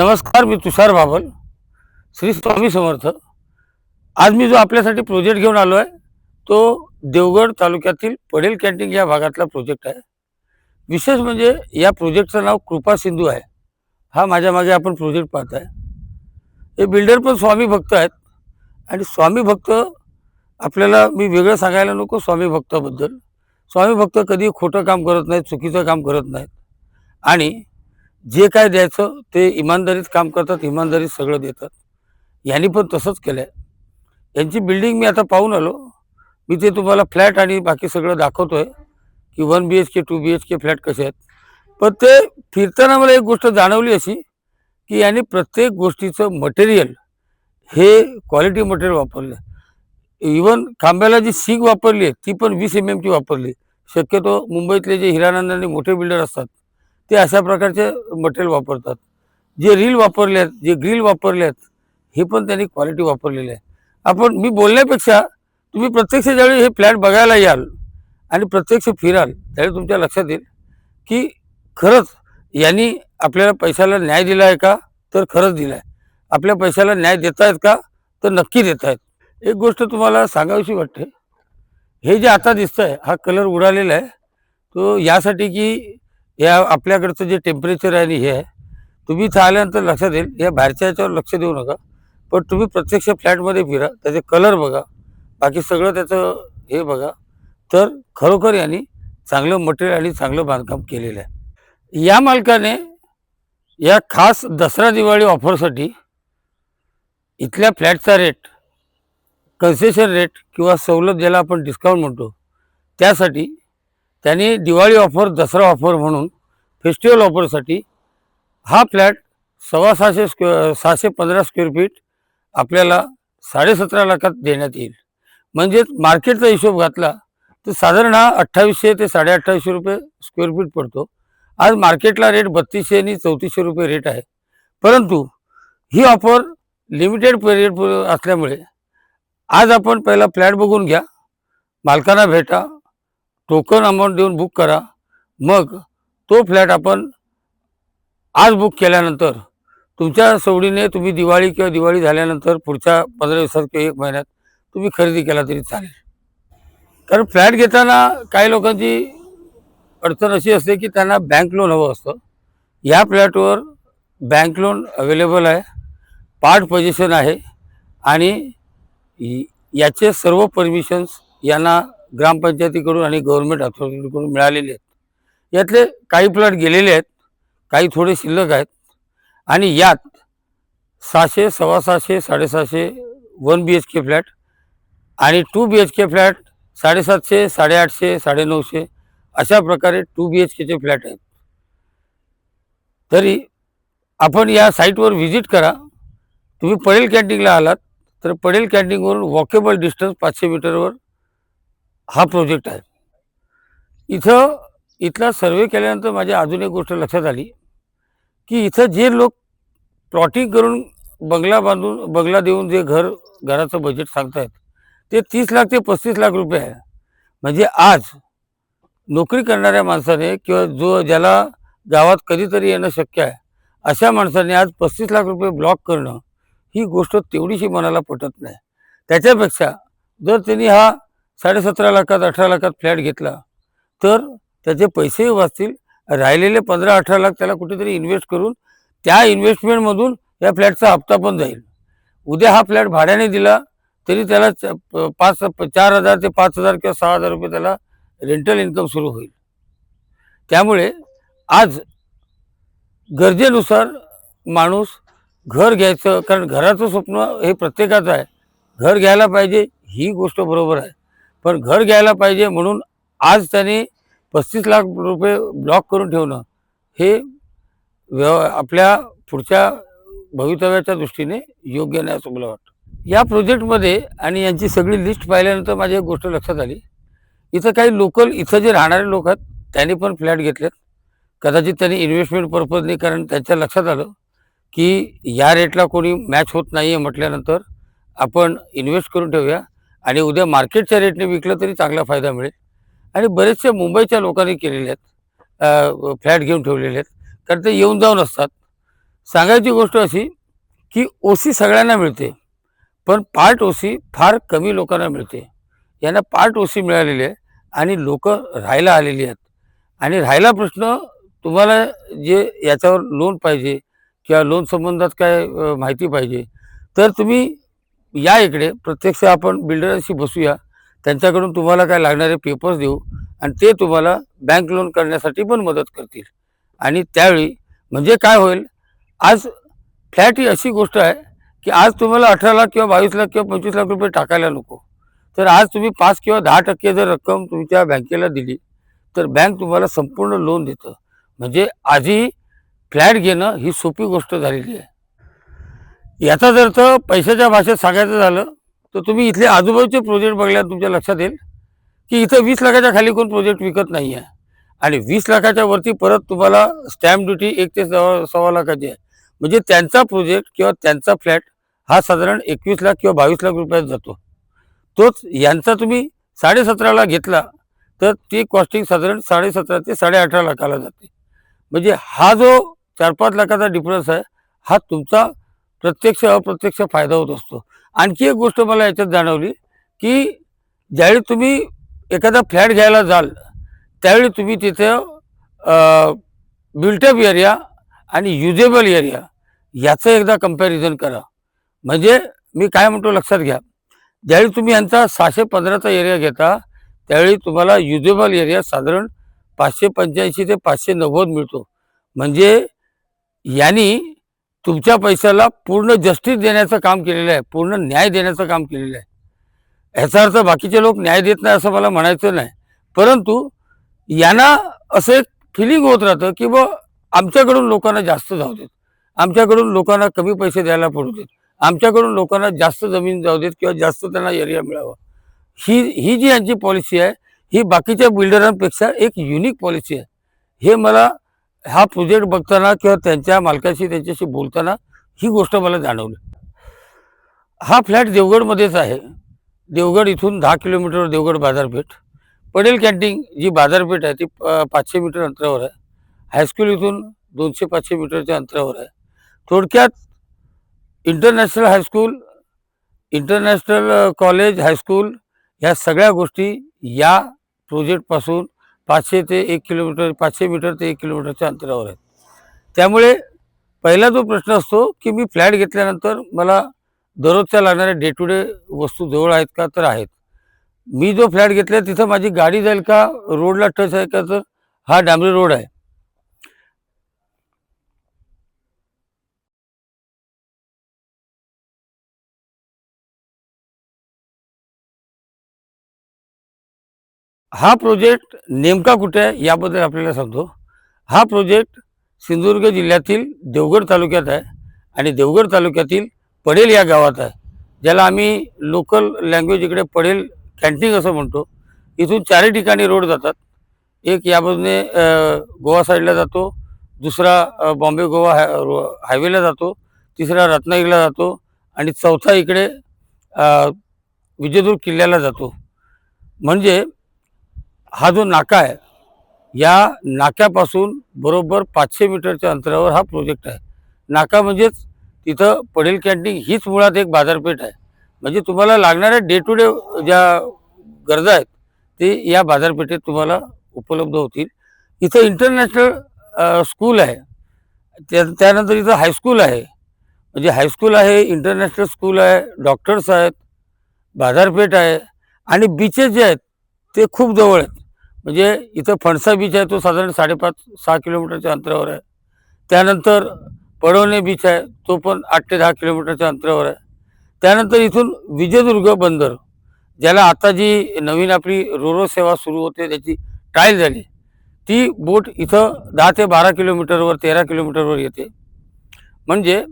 नमस्कार मी तुषार बाबल श्री स्वामी समर्थ. आज मी जो आपल्यासाठी प्रोजेक्ट घेऊन आलो आहे तो देवगड तालुक्यातील पडेल कॅन्टीन या भागातला प्रोजेक्ट आहे. विशेष म्हणजे या प्रोजेक्टचं नाव कृपा सिंधू आहे. हा माझ्या मागे आपण प्रोजेक्ट पाहत आहे हे बिल्डर पण स्वामी भक्त आहेत. आणि स्वामी भक्त आपल्याला मी वेगळं सांगायला नको स्वामी भक्ताबद्दल. स्वामी भक्त कधी खोटं काम करत नाहीत चुकीचं काम करत नाहीत. आणि जे काय द्यायचं ते इमानदारीत काम करतात इमानदारीत सगळं देतात. यांनी पण तसंच केलं आहे यांची बिल्डिंग मी आता पाहून आलो. मी ते तुम्हाला फ्लॅट आणि बाकी सगळं दाखवतो आहे की one B H K two B H K flat कसे आहेत. पण ते फिरताना मला एक गोष्ट जाणवली अशी की यांनी प्रत्येक गोष्टीचं मटेरियल हे क्वालिटी मटेरियल वापरलं इवन खांब्याला जी सीग वापरली आहे ती पण वीस एम एमची वापरली शक्यतो मुंबईतले जे हिरानंदाने मोठे बिल्डर असतात ते अशा प्रकारचे मटेरियल वापरतात. जे रील वापरले आहेत जे ग्रिल वापरले आहेत हे पण त्यांनी क्वालिटी वापरलेली आहे. आपण मी बोलण्यापेक्षा तुम्ही प्रत्यक्ष ज्यावेळी हे फ्लॅट बघायला याल आणि प्रत्यक्ष फिराल त्यावेळी तुमच्या लक्षात येईल की खरंच यांनी आपल्याला पैशाला न्याय दिला आहे का? तर खरंच दिला आहे. आपल्या पैशाला न्याय देत आहेत का? तर नक्की देत आहेत. एक गोष्ट तुम्हाला सांगावीशी वाटते. हे जे आता दिसतं आहे हा कलर उडालेला आहे. तो यासाठी की या आपल्याकडचं जे टेम्परेचर आहे आणि हे आहे तुम्ही इथं आल्यानंतर लक्षात येईल या बाहेरच्या याच्यावर लक्ष देऊ नका. पण तुम्ही प्रत्यक्ष फ्लॅटमध्ये फिरा त्याचे कलर बघा बाकी सगळं त्याचं हे बघा. तर खरोखर यांनी चांगलं मटेरियल आणि चांगलं बांधकाम केलेलं आहे. या मालकाने या खास दसरा दिवाळी ऑफरसाठी इथल्या फ्लॅटचा रेट कन्सेशन रेट किंवा सवलत ज्याला आपण डिस्काउंट म्हणतो त्यासाठी त्यांनी दिवाळी ऑफर दसरा ऑफर म्हणून फेस्टिवल ऑफरसाठी हा फ्लॅट सव्वा सहाशे स्क्वेअर सहाशे पंधरा स्क्वेअर फीट आपल्याला साडेसतरा लाखात देण्यात येईल. म्हणजेच मार्केटचा हिशोब घातला तर साधारण हा अठ्ठावीसशे ते साडे अठ्ठावीसशे रुपये स्क्वेअर फीट पडतो. आज मार्केटला रेट बत्तीसशे आणि चौतीसशे रुपये रेट आहे. परंतु ही ऑफर लिमिटेड पिरियड असल्यामुळे आज आपण पहिला फ्लॅट बघून घ्या. मालकांना भेटा. टोकन अमाऊंट देऊन बुक करा. मग तो फ्लॅट आपण आज बुक केल्यानंतर तुमच्या सवडीने तुम्ही दिवाळी किंवा दिवाळी झाल्यानंतर पुढच्या पंधरा दिवसात किंवा एक महिन्यात तुम्ही खरेदी केला तरी चालेल. कारण फ्लॅट घेताना काही लोकांची अडचण अशी असते की त्यांना बँक लोन हवं असतं. या फ्लॅटवर बँक लोन अवेलेबल आहे. पार्ट पोजिशन आहे. आणि याचे सर्व परमिशन्स यांना ग्रामपंचायतीकडून आणि गव्हर्नमेंट अथॉरिटीकडून मिळालेले आहेत. यातले काही प्लॉट गेलेले आहेत काही थोडे शिल्लक आहेत आणि यात सहाशे सव्वा सहाशे साडेसहाशे one B H K flat आणि two B H K flat साडेसातशे साडेआठशे साडेनऊशे अशा प्रकारे टू बी एच केचे फ्लॅट आहेत. तरी आपण या साईटवर व्हिजिट करा. तुम्ही पडेल कॅन्टीनला आलात तर पडेल कॅन्टीनवरून वॉकेबल डिस्टन्स पाचशे मीटरवर हा प्रोजेक्ट आहे. इथं इथला सर्वे केल्यानंतर माझ्या अजून एक गोष्ट लक्षात आली की इथं जे लोक प्लॉटिंग करून बंगला बांधून बंगला देऊन जे घर घराचं बजेट सांगतायत ते तीस लाख ते पस्तीस लाख रुपये आहे. म्हणजे आज नोकरी करणाऱ्या माणसाने किंवा जो ज्याला गावात कधीतरी येणं शक्य आहे अशा माणसाने आज पस्तीस लाख रुपये ब्लॉक करणं ही गोष्ट तेवढीशी मनाला पटत नाही. त्याच्यापेक्षा जर त्यांनी हा साडेसतरा लाखात अठरा लाखात फ्लॅट घेतला. तर त्याचे पैसेही वाचतील. राहिलेले पंधरा अठरा लाख त्याला कुठेतरी इन्व्हेस्ट करून त्या इन्व्हेस्टमेंटमधून या फ्लॅटचा हप्ता पण जाईल. उद्या हा फ्लॅट भाड्याने दिला तरी त्याला च- प- पाच चार हजार ते पाच हजार किंवा सहा हजार रुपये त्याला रेंटल इन्कम सुरू होईल. त्यामुळे आज गरजेनुसार माणूस घर घ्यायचं कारण घराचं स्वप्न हे प्रत्येकाचं आहे. घर घ्यायला पाहिजे ही गोष्ट बरोबर आहे. पण घर घ्यायला पाहिजे म्हणून आज त्याने पस्तीस लाख रुपये ब्लॉक करून ठेवणं हे व्यव आपल्या पुढच्या भवितव्याच्या दृष्टीने योग्य नाही असं मला वाटतं. या प्रोजेक्टमध्ये आणि यांची सगळी लिस्ट पाहिल्यानंतर माझी एक गोष्ट लक्षात आली. इथं काही लोकल इथं जे राहणारे लोक आहेत त्यांनी पण फ्लॅट घेतलेत. कदाचित त्यांनी इन्व्हेस्टमेंट पर्पजने कारण त्यांच्या लक्षात आलं की या रेटला कोणी मॅच होत नाही आहे म्हटल्यानंतर आपण इन्व्हेस्ट करून ठेवूया. आणि उद्या मार्केटच्या रेटने विकलं तरी चांगला फायदा मिळेल. आणि बरेचशा मुंबईच्या लोकांनी केलेले आहेत. फ्लॅट घेऊन ठेवलेले आहेत. कारण ते येऊन जाऊन असतात. सांगायची गोष्ट अशी की ओसी सगळ्यांना मिळते. पण पार्ट ओसी फार कमी लोकांना मिळते. यांना पार्ट ओसी मिळालेली आहे आणि लोक राहायला आलेली आहेत. आणि राहायला प्रश्न तुम्हाला जे याच्यावर लोन पाहिजे किंवा लोन संबंधात काय माहिती पाहिजे तर तुम्ही या इकडे प्रत्यक्ष आपण बिल्डरांशी बसूया. त्यांच्याकडून तुम्हाला काय लागणारे पेपर्स देऊ आणि ते तुम्हाला बँक लोन करण्यासाठी पण मदत करतील. आणि त्यावेळी म्हणजे काय होईल आज फ्लॅट ही अशी गोष्ट आहे की आज तुम्हाला अठरा लाख किंवा बावीस लाख किंवा पंचवीस लाख रुपये टाकायला नको. तर आज तुम्ही पाच किंवा दहा टक्के जर रक्कम तुमच्या बँकेला दिली तर बँक तुम्हाला संपूर्ण लोन देतं. म्हणजे आधी फ्लॅट घेणं ही सोपी गोष्ट झालेली आहे. याचा जर तर पैशाच्या भाषेत सांगायचं झालं तर तुम्ही इथले आजूबाजूचे प्रोजेक्ट बघल्यावर तुमच्या लक्षात येईल की इथं वीस लाखाच्या खाली कोण प्रोजेक्ट विकत नाही आहे आणि वीस लाखाच्या वरती परत तुम्हाला स्टॅम्प ड्युटी एक ते सव्वा सव्वा लाखाची आहे. म्हणजे त्यांचा प्रोजेक्ट किंवा त्यांचा फ्लॅट हा साधारण एकवीस लाख किंवा बावीस लाख रुपयात जातो. तोच यांचा तुम्ही साडेसतराला घेतला तर ती कॉस्टिंग साधारण साडेसतरा ते साडेअठरा लाखाला जाते. म्हणजे हा जो चार पाच लाखाचा डिफरन्स आहे हा तुमचा प्रत्यक्ष अप्रत्यक्ष फायदा होत असतो. आणखी एक गोष्ट मला याच्यात जाणवली की ज्यावेळी तुम्ही एखादा फ्लॅट घ्यायला जाल त्यावेळी तुम्ही तिथं बिल्टअप एरिया आणि युजेबल एरिया याचं एकदा कंपॅरिझन करा. म्हणजे मी काय म्हणतो लक्षात घ्या. ज्यावेळी तुम्ही यांचा सहाशे पंधराचा एरिया घेता त्यावेळी तुम्हाला युजेबल एरिया साधारण पाचशे पंच्याऐंशी ते पाचशे नव्वद मिळतो. म्हणजे यांनी तुमच्या पैशाला पूर्ण जस्टिस देण्याचं काम केलेलं आहे पूर्ण न्याय देण्याचं काम केलेलं आहे. ह्याचा अर्थ बाकीचे लोक न्याय देत नाही असं मला म्हणायचं नाही. परंतु यांना असं एक फिलिंग होत राहतं की बा आमच्याकडून लोकांना जास्त जाऊ देत. आमच्याकडून लोकांना कमी पैसे द्यायला पडू देत. आमच्याकडून लोकांना जास्त जमीन जाऊ देत किंवा जास्त त्यांना एरिया मिळावा. ही ही जी यांची पॉलिसी आहे ही बाकीच्या बिल्डरांपेक्षा एक युनिक पॉलिसी आहे. हे मला हा प्रोजेक्ट बघताना किंवा त्यांच्या मालकाशी त्यांच्याशी बोलताना ही गोष्ट मला जाणवली. हा फ्लॅट देवगडमध्येच आहे. देवगड इथून दहा किलोमीटरवर देवगड बाजारपेठ. पडेल कॅन्टीन जी बाजारपेठ आहे ती प- पाचशे मीटर अंतरावर आहे. हायस्कूल इथून दोनशे पाचशे मीटरच्या अंतरावर आहे. थोडक्यात international high school international college high school ह्या सगळ्या गोष्टी या प्रोजेक्टपासून पाचशे ते एक किलोमीटर पाचशे मीटर ते एक किलोमीटरच्या अंतरावर आहेत त्यामुळे पहिला जो प्रश्न असतो की मी फ्लॅट घेतल्यानंतर मला दररोजच्या लागणाऱ्या डे टू डे वस्तू जवळ आहेत का? तर आहेत. मी जो फ्लॅट घेतला तिथं माझी गाडी जाईल का? रोडला टच आहे का? तर हा डांबरी रोड आहे. हा प्रोजेक्ट नेमका कुठे आहे याबद्दल आपल्याला सांगतो. हा प्रोजेक्ट सिंधुदुर्ग जिल्ह्यातील देवगड तालुक्यात आहे आणि देवगड तालुक्यातील पडेल या गावात आहे. ज्याला आम्ही लोकल लँग्वेज इकडे पडेल कॅन्टीन असं म्हणतो. इथून चारही ठिकाणी रोड जातात. एक या बाजूने गोवा साईडला जातो. दुसरा बॉम्बे गोवा हाय रो- हायवेला जातो. तिसरा रत्नागिरीला जातो. आणि चौथा इकडे विजयदुर्ग किल्ल्याला जातो. म्हणजे हा जो नाका आहे या नाक्यापासून बरोबर पाचशे मीटरच्या अंतरावर हा प्रोजेक्ट आहे. नाका म्हणजेच तिथं पडेल कॅन्टीन हीच मुळात एक बाजारपेठ आहे. म्हणजे तुम्हाला लागणाऱ्या डे टू डे ज्या गरजा आहेत ते या बाजारपेठेत तुम्हाला उपलब्ध होतील. इथं इंटरनॅशनल स्कूल आहे. त्या त्यानंतर इथं हायस्कूल आहे. म्हणजे हायस्कूल आहे इंटरनॅशनल स्कूल आहे डॉक्टर्स आहेत बाजारपेठ आहे आणि बीचेस जे आहेत ते खूप जवळ आहेत. म्हणजे इथं फणसा बीच आहे तो साधारण साडेपाच सहा किलोमीटरच्या अंतरावर आहे. त्यानंतर पडवणे बीच आहे तो पण आठ ते दहा किलोमीटरच्या अंतरावर आहे. त्यानंतर इथून विजयदुर्ग बंदर ज्याला आता जी नवीन आपली रोरो सेवा सुरू होते त्याची ट्रायल झाली ती बोट इथं दहा ते बारा किलोमीटरवर तेरा किलोमीटरवर येते. म्हणजे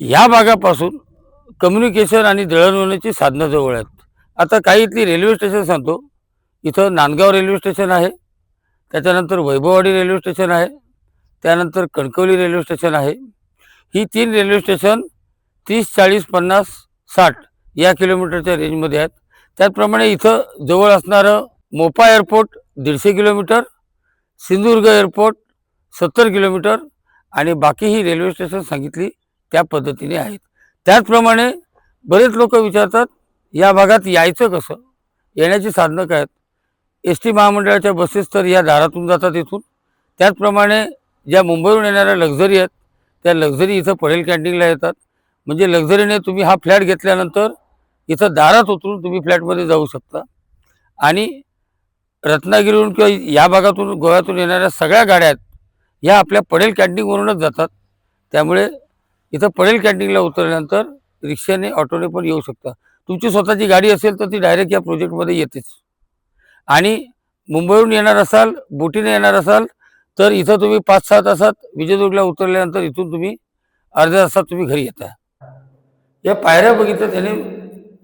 ह्या भागापासून कम्युनिकेशन आणि दळणवळणाची साधनं जवळ आहेत. आता काही इथली रेल्वे स्टेशन सांगतो. इथं नांदगाव रेल्वे स्टेशन आहे. त्याच्यानंतर वैभववाडी रेल्वे स्टेशन आहे. त्यानंतर कणकवली रेल्वे स्टेशन आहे. ही तीन रेल्वे स्टेशन तीस चाळीस पन्नास साठ या किलोमीटरच्या रेंजमध्ये आहेत. त्याचप्रमाणे इथं जवळ असणारं मोपा एअरपोर्ट दीडशे किलोमीटर सिंधुदुर्ग एअरपोर्ट सत्तर किलोमीटर आणि बाकी ही रेल्वे स्टेशन सांगितली त्या पद्धतीने आहेत. त्याचप्रमाणे बरेच लोक विचारतात या भागात यायचं कसं? येण्याची साधनं काय आहेत? एस टी महामंडळाच्या बसेस तर या दारातून जातात इथून. त्याचप्रमाणे ज्या मुंबईहून येणाऱ्या लक्झरी आहेत त्या लक्झरी इथं पडेल कॅन्टीनला येतात. म्हणजे लक्झरीने तुम्ही हा फ्लॅट घेतल्यानंतर इथं दारात उतरून तुम्ही फ्लॅटमध्ये जाऊ शकता. आणि रत्नागिरीहून किंवा या भागातून गोव्यातून येणाऱ्या सगळ्या गाड्या आहेत ह्या आपल्या पडेल कॅन्टीनवरूनच जातात. त्यामुळे इथं पडेल कॅन्टीनला उतरल्यानंतर रिक्षाने ऑटोने पण येऊ शकता. तुमची स्वतःची गाडी असेल तर ती डायरेक्ट या प्रोजेक्टमध्ये येतेच. आणि मुंबईहून येणार असाल बोटीने येणार असाल तर इथं तुम्ही पाच सहा तासात विजयदुर्गला उतरल्यानंतर इथून तुम्ही अर्ध्या तासात तुम्ही घरी येता. या पायऱ्या बघितल्या त्याने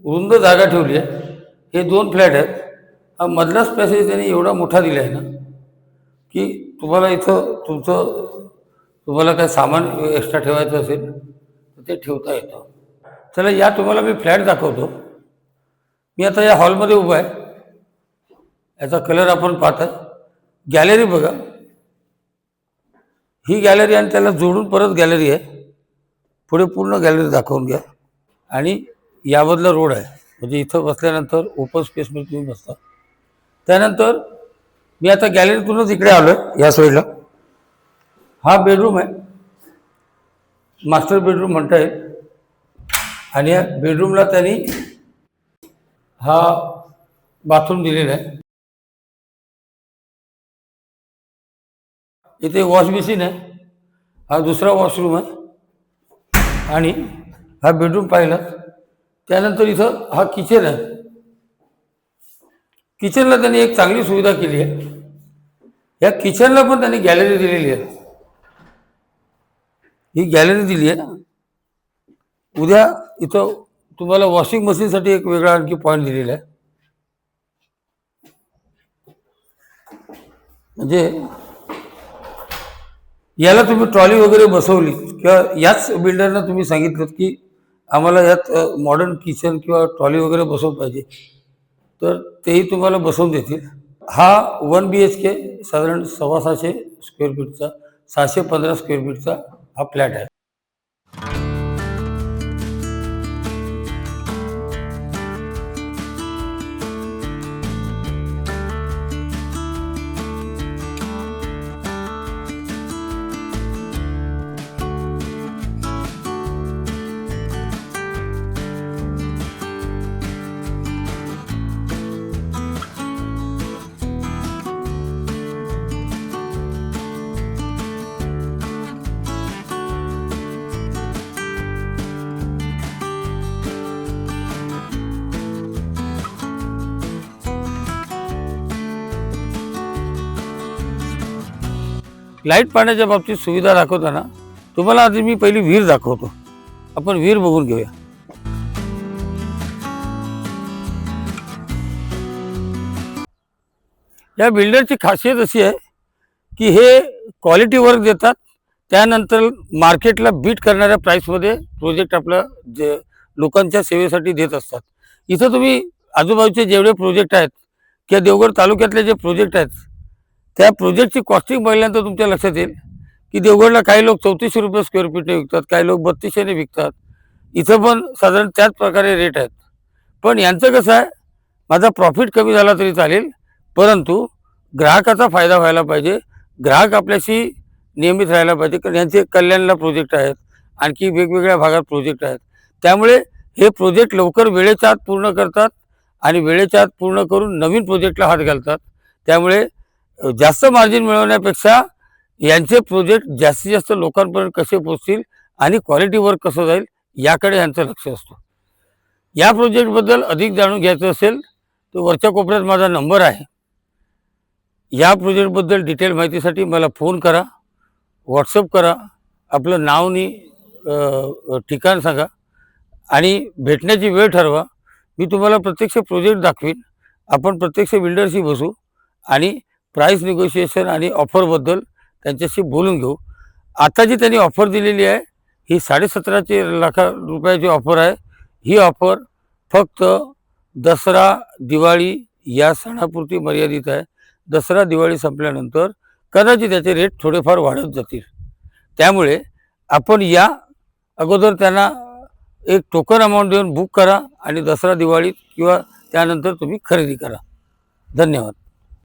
रुंद जागा ठेवली आहे. हे दोन फ्लॅट आहेत. हा मधला पॅसेज त्याने एवढा मोठा दिला आहे ना की तुम्हाला इथं तुमचं तुम्हाला काय सामान एक्स्ट्रा ठेवायचं असेल तर ते ठेवता येतं. चला या तुम्हाला मी फ्लॅट दाखवतो. मी आता या हॉलमध्ये उभा आहे. याचा कलर आपण पाहतात. गॅलरी बघा. ही गॅलरी आणि त्याला जोडून परत गॅलरी आहे. पुढे पूर्ण गॅलरी दाखवून घ्या. आणि यामधला रोड आहे. म्हणजे इथं बसल्यानंतर ओपन स्पेसमध्ये तुम्ही बसता. त्यानंतर मी आता गॅलरीतूनच इकडे आलो आहे या साईडला हा बेडरूम आहे. मास्टर बेडरूम म्हणता येईल. आणि या बेडरूमला त्यांनी हा बाथरूम दिलेला आहे. इथे वॉश बेसिन आहे. हा दुसरा वॉशरूम आहे. आणि हा बेडरूम पाहिला. त्यानंतर इथं हा किचन आहे. किचनला त्यांनी एक चांगली सुविधा केली आहे. या किचनला पण त्यांनी गॅलरी दिलेली आहे. ही गॅलरी दिली आहे. उद्या इथं तुम्हाला वॉशिंग मशीनसाठी एक वेगळा आणखी पॉईंट दिलेला आहे. म्हणजे याला तुम्ही ट्रॉली वगैरे बसवली किंवा याच बिल्डरना तुम्ही सांगितलं की आम्हाला यात मॉडर्न किचन किंवा ट्रॉली वगैरे बसवून पाहिजे. तर तेही तुम्हाला बसवून देतील. हा वन बी एच के साधारण सव्वा सहाशे स्क्वेअर फीटचा सहाशे पंधरा स्क्वेअर फीटचा हा फ्लॅट आहे. लाइट पाण्याच्या बाबतीत सुविधा दाखवताना तुम्हाला आधी मी पहिली विहीर दाखवतो. आपण विहीर बघून घेऊया. या बिल्डरची खासियत अशी आहे की हे क्वालिटी वर्क देतात. त्यानंतर मार्केटला बीट करणाऱ्या प्राईसमध्ये प्रोजेक्ट आपलं जे लोकांच्या सेवेसाठी देत असतात. इथं तुम्ही आजूबाजूचे जेवढे प्रोजेक्ट आहेत किंवा देवगड तालुक्यातले जे प्रोजेक्ट आहेत त्या प्रोजेक्टची कॉस्टिंग बघितल्यानंतर तुमच्या लक्षात येईल की देवगडला काही लोक चौतीसशे रुपये स्क्वेअर फीटने विकतात काही लोक बत्तीसशेने विकतात. इथं पण साधारण त्याच प्रकारे रेट आहेत. पण यांचं कसं आहे माझा प्रॉफिट कमी झाला तरी चालेल परंतु ग्राहकाचा फायदा व्हायला पाहिजे. ग्राहक आपल्याशी नियमित राहायला पाहिजे कारण यांचे कल्याणला प्रोजेक्ट आहेत आणखी वेगवेगळ्या भागात प्रोजेक्ट आहेत. त्यामुळे हे प्रोजेक्ट लवकर वेळेच्या आत पूर्ण करतात आणि वेळेच्या आत पूर्ण करून नवीन प्रोजेक्टला हात घालतात. त्यामुळे जास्त मार्जिन मिळवण्यापेक्षा यांचे प्रोजेक्ट जास्तीत जास्त लोकांपर्यंत कसे पोचतील आणि क्वालिटी वर्क कसं जाईल याकडे यांचं लक्ष असतं. या प्रोजेक्टबद्दल अधिक जाणून घ्यायचं असेल तर वरच्या कोपऱ्यात माझा नंबर आहे. या प्रोजेक्टबद्दल डिटेल माहितीसाठी मला फोन करा व्हॉट्सअप करा आपलं नाव ठिकाण सांगा आणि भेटण्याची वेळ ठरवा. मी तुम्हाला प्रत्यक्ष प्रोजेक्ट दाखवीन. आपण प्रत्यक्ष बिल्डरशी बसू आणि प्राईस निगोशिएशन आणि ऑफरबद्दल त्यांच्याशी बोलून घेऊ. आता जी त्यांनी ऑफर दिलेली आहे ही साडेसतराची लाखा रुपयाची ऑफर आहे. ही ऑफर फक्त दसरा दिवाळी या सणापुरती मर्यादित आहे. दसरा दिवाळी संपल्यानंतर कदाचित त्याचे रेट थोडेफार वाढत जातील. त्यामुळे आपण या अगोदर त्यांना एक टोकन अमाऊंट देऊन बुक करा आणि दसरा दिवाळीत किंवा त्यानंतर तुम्ही खरेदी करा. धन्यवाद.